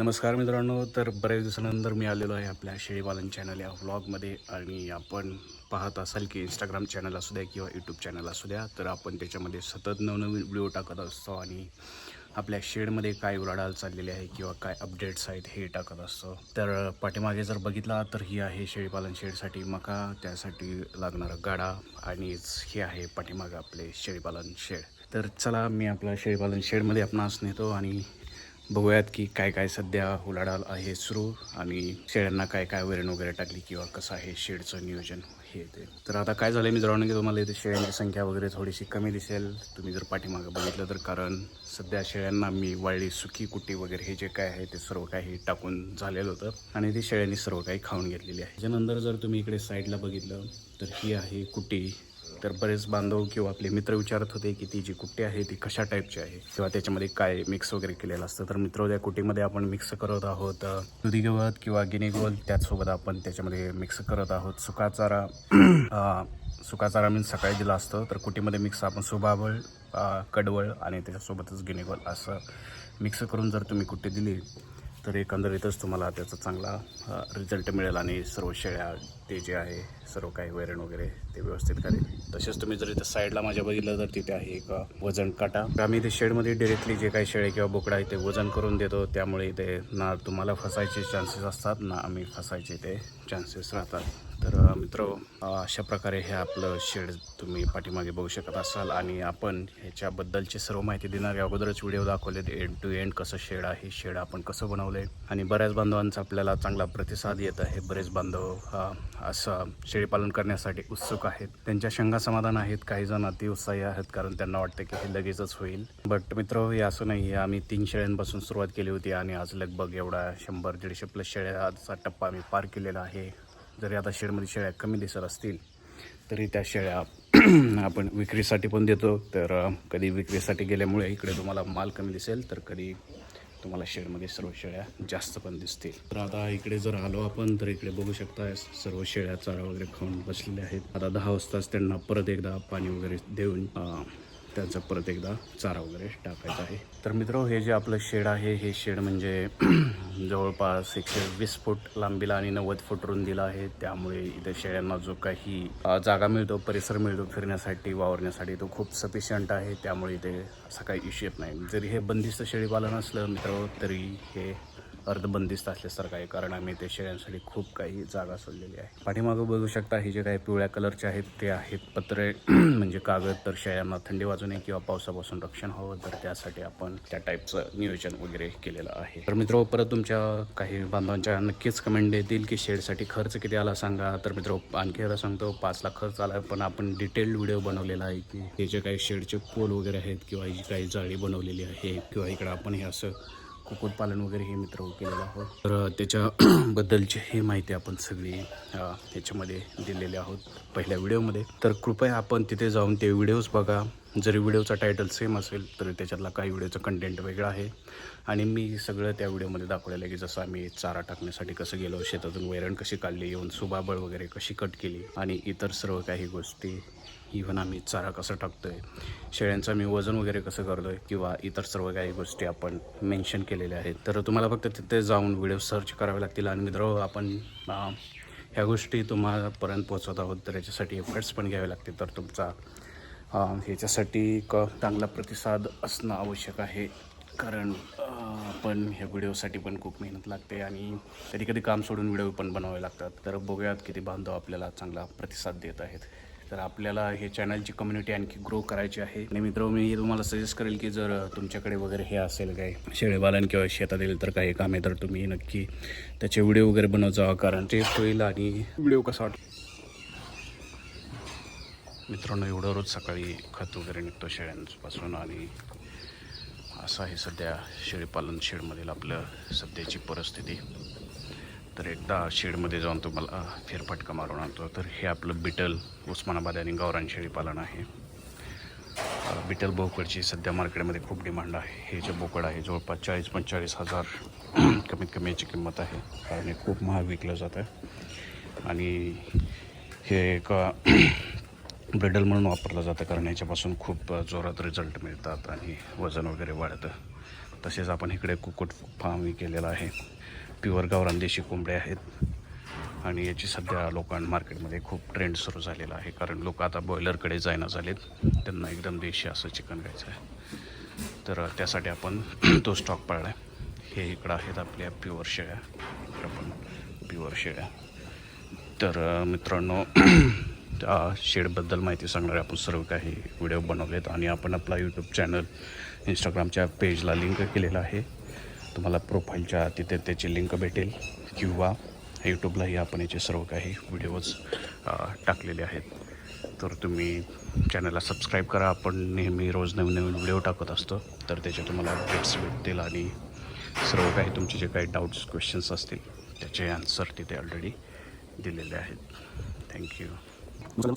नमस्कार मित्रांनो तर बऱ्याच दिवसानंतर मी आलेलो आहे आपल्या शेळीपालन चॅनल या व्लॉगमध्ये आणि आपण पाहत असाल की इंस्टाग्राम चॅनल असू द्या किंवा यूट्यूब चॅनल असू द्या तर आपण त्याच्यामध्ये सतत नवनवीन व्हिडिओ टाकत असतो आणि आपल्या शेडमध्ये काय उलाढाल चाललेली आहे किंवा काय अपडेट्स आहेत हे टाकत असतो. तर पाठीमागे जर बघितला तर ही आहे शेळीपालन शेडसाठी मका त्यासाठी लागणारा गाडा आणि हे आहे पाठीमागे आपले शेळीपालन शेड. तर चला मी आपल्या शेळीपालन शेडमध्ये आपणास नेतो आणि बघूयात की काय काय सध्या उलाढाल आहे सुरू आणि शेळ्यांना काय काय वैरण वगैरे टाकली किंवा कसं आहे शेडचं नियोजन हे ते. तर आता काय झालं मित्रांनो की तुम्हाला इथे शेळ्यांची संख्या वगैरे थोडीशी कमी दिसेल. तुम्ही जर पाठीमागं बघितलं तर कारण सध्या शेळ्यांना मी वाळली सुकी कुट्टी वगैरे हे जे काय आहे ते सर्व काही टाकून झालेलं होतं आणि ते शेळ्यांनी सर्व काही खाऊन घेतलेली आहे. त्याच्यानंतर जर तुम्ही इकडे साईडला बघितलं तर ही आहे कुट्टी. तर बरेच बांधव किंवा आपले मित्र विचारत होते की ती जी कुट्टी आहे ती कशा टाईपची आहे? किंवा त्याच्यामध्ये काय मिक्स वगैरे केलेलं असतं? तर मित्र त्या कुट्टीमध्ये आपण मिक्स करत आहोत दुधी गवत किंवा गिनी गवत त्याचसोबत आपण त्याच्यामध्ये मिक्स करत आहोत. सुका चारा सुका चारा मी सकाळी दिला असतं. तर कुटीमध्ये मिक्स आपण सुबाबळ कडवळ आणि त्याच्यासोबतच गिनेगोल असं मिक्स करून जर तुम्ही कुट्टी दिली तर एकंदरीतच तुम्हाला त्याचा चांगला रिझल्ट मिळेल आणि सर्व शेळ्या ते जे आहे सर्व काही वैरण वगैरे ते व्यवस्थित करेल. तसेच तुम्ही जर इथं साईडला माझ्या बघितलं तर तिथे आहे एक वजन काटा. तर आम्ही इथे शेडमध्ये डिरेक्टली जे काही शेळे किंवा बोकडा आहे ते वजन करून देतो. त्यामुळे इथे ना तुम्हाला फसायचे चान्सेस असतात ना आम्ही फसायचे ते चान्सेस राहतात. तर मित्र अशा प्रकारे हे आपलं शेड तुम्ही पाठीमागे बघू शकत असाल आणि आपण ह्याच्याबद्दलची सर्व माहिती देणार अगोदरच व्हिडिओ दाखवले एंड टू एंड कसं शेड आहे शेड आपण कसं बनवलं आहे आणि बऱ्याच बांधवांचा आपल्याला चांगला प्रतिसाद येत आहे. बरेच बांधव असं शेळीपालन करण्यासाठी उत्सुक आहेत. त्यांच्या शंका समाधान आहेत. काही जण अतिउत्साही आहेत कारण त्यांना वाटतं की हे लगेचच होईल. बट मित्र हे असं नाही. आहे आम्ही तीन शेळ्यांपासून सुरुवात केली होती आणि आज लगभग एवढा शंभर दीडशे प्लस शेळ्याचा टप्पा आम्ही पार केलेला आहे. जरी आता शेडमध्ये शेळ्या कमी दिसत असतील तरी त्या शेळ्या आपण विक्रीसाठी पण देतो. तर कधी विक्रीसाठी गेल्यामुळे इकडे तुम्हाला माल कमी दिसेल तर कधी तुम्हाला शेडमध्ये सर्व शेळ्या जास्त पण दिसतील. तर आता इकडे जर आलो आपण तर इकडे बघू शकता सर्व शेळ्या चारा वगैरे खाऊन बसलेल्या आहेत. आता दहा वाजताच त्यांना परत एकदा पाणी वगैरे देऊन त्यांचा परत एकदा चारा वगैरे टाकायचा आहे. तर मित्र हे जे आपलं शेड आहे हे शेड म्हणजे जवळपास एकशे वीस फूट लांबीला आणि नव्वद फूट रुंदीला आहे. त्यामुळे इथे शेळ्यांना जो काही जागा मिळतो परिसर मिळतो फिरण्यासाठी वावरण्यासाठी तो खूप सफिशियंट आहे. त्यामुळे इथे असा काही इश्यू येत नाही. जरी हे बंदिस्त शेळीपालन असलं मित्र तरी हे अर्धबंदिस्त असल्यासारखं आहे कारण आम्ही ते शेळ्यांसाठी खूप काही जागा सोडलेली आहे. पाठीमागं बघू शकता हे जे काही पिवळ्या कलरचे आहेत ते आहेत पत्रे म्हणजे कागद तर शेळ्यांना थंडी वाजू नये किंवा पावसापासून रक्षण हवं तर त्यासाठी आपण त्या टाईपचं नियोजन वगैरे केलेलं आहे. तर मित्र परत तुमच्या काही बांधवांच्या नक्कीच कमेंट देतील की शेडसाठी खर्च किती आला सांगा. तर मित्र आणखी एकदा सांगतो पाच लाख खर्च आला पण आपण डिटेल्ड व्हिडिओ बनवलेला आहे की हे जे काही शेडचे पोल वगैरे आहेत किंवा ही जी काही जाळी बनवलेली आहे किंवा इकडं आपण हे असं कुक्कुटपालन वगैरे हे मित्र केलेलं आहोत. तर त्याच्याबद्दलची ही माहिती आपण सगळी अ, ह्याच्यामध्ये दिलेली आहोत पहिल्या व्हिडिओमध्ये. तर कृपया आपण तिथे जाऊन ते व्हिडिओज बघा. जरी व्हिडिओचा टायटल सेम असेल तरी त्याच्यातला काही व्हिडिओचं कंटेंट वेगळं आहे. आणि मी सगळं त्या व्हिडिओमध्ये दाखवलेलं आहे की जसं आम्ही चारा टाकण्यासाठी कसं गेलो शेतातून वैरण कशी काढली येऊन सुबाबळ वगैरे कशी कट केली आणि इतर सर्व काही गोष्टी. इव्हन आम्ही चारा कसं टाकतोय शेळ्यांचं आम्ही वजन वगैरे कसं करतोय किंवा इतर सर्व काही गोष्टी आपण मेन्शन केलेल्या आहेत. तर तुम्हाला फक्त तिथे जाऊन व्हिडिओ सर्च करावे लागतील. आणि मित्र आपण ह्या गोष्टी तुम्हालापर्यंत पोहोचवत आहोत. तर याच्यासाठी एफर्ट्स पण घ्यावे लागतील. तर तुमचा ह्याच्यासाठी एक चांगला प्रतिसाद असणं आवश्यक आहे. कारण पण ह्या व्हिडिओसाठी पण खूप मेहनत लागते आणि कधी कधी काम सोडून व्हिडिओ पण बनवावे लागतात. तर बघूयात किती बांधव आपल्याला चांगला प्रतिसाद देत आहेत. तर आपल्याला हे चॅनलची कम्युनिटी आणखी ग्रो करायची आहे. आणि मित्र मी तुम्हाला सजेस्ट करेल की जर तुमच्याकडे वगैरे हे असेल काही शेळीपालन किंवा शेतात येईल तर काही काम आहे तर तुम्ही नक्की त्याचे व्हिडिओ वगैरे बनवत जावा. कारण टेस्ट होईल आणि व्हिडिओ कसा वाटतो? मित्रांनो एवढं रोज सकाळी खत वगैरे निघतो शेळ्यांपासून आणि असं आहे सध्या शेळीपालन शेडमधील आपलं सध्याची परिस्थिती. तर एकदा शेडमध्ये जाऊन तुम्हाला फेरफटका मारून आणतो. तर हे आपलं बिटल उस्मानाबाद आणि गावरान शेळीपालन आहे. बिटल बोकडची सध्या मार्केटमध्ये खूप डिमांड आहे. हे जे बोकड आहे जवळपास चाळीस पंचेचाळीस हजार कमीत कमी याची किंमत आहे. कारण हे खूप महाग विकलं जातं. आणि हे एका ब्रिडल म्हणून वापरलं जातं कारण याच्यापासून खूप जोरात रिझल्ट मिळतात आणि वजन वगैरे वाढतं. तसेच आपण इकडे कुक्कुट फार्मही केलेला आहे. प्युअर गावरान देशी कोंबडे आहेत. आणि याची सध्या लोकां मार्केटमध्ये खूप ट्रेंड सुरू झालेला आहे कारण लोक आता बॉयलरकडे जायना झालेत. त्यांना एकदम देशी असं चिकन घ्यायचं आहे. तर त्यासाठी आपण तो स्टॉक पाळला आहे हे इकडं आहेत आपल्या प्युअर शेळ्या. इकडं पण प्युअर शेळ्या. तर मित्रांनो त्या शेडबद्दल माहिती सांगणारे आपण सर्व काही व्हिडिओ बनवलेत आणि आपण आपला यूट्यूब चॅनल इंस्टाग्रामच्या पेजला लिंक केलेला आहे. तुम्हाला प्रोफाईलच्या तिथे त्याची लिंक भेटेल किंवा यूट्यूबलाही आपण याचे सर्व काही व्हिडिओज टाकलेले आहेत. तर तुम्ही चॅनलला सबस्क्राईब करा. आपण नेहमी रोज नवीन नवीन व्हिडिओ टाकत असतो. तर त्याचे तुम्हाला अपडेट्स भेटतील आणि सर्व काही तुमचे जे काही डाऊट्स क्वेश्चन्स असतील त्याचे आन्सर तिथे ऑलरेडी दिलेले आहेत. थँक्यू ముసలం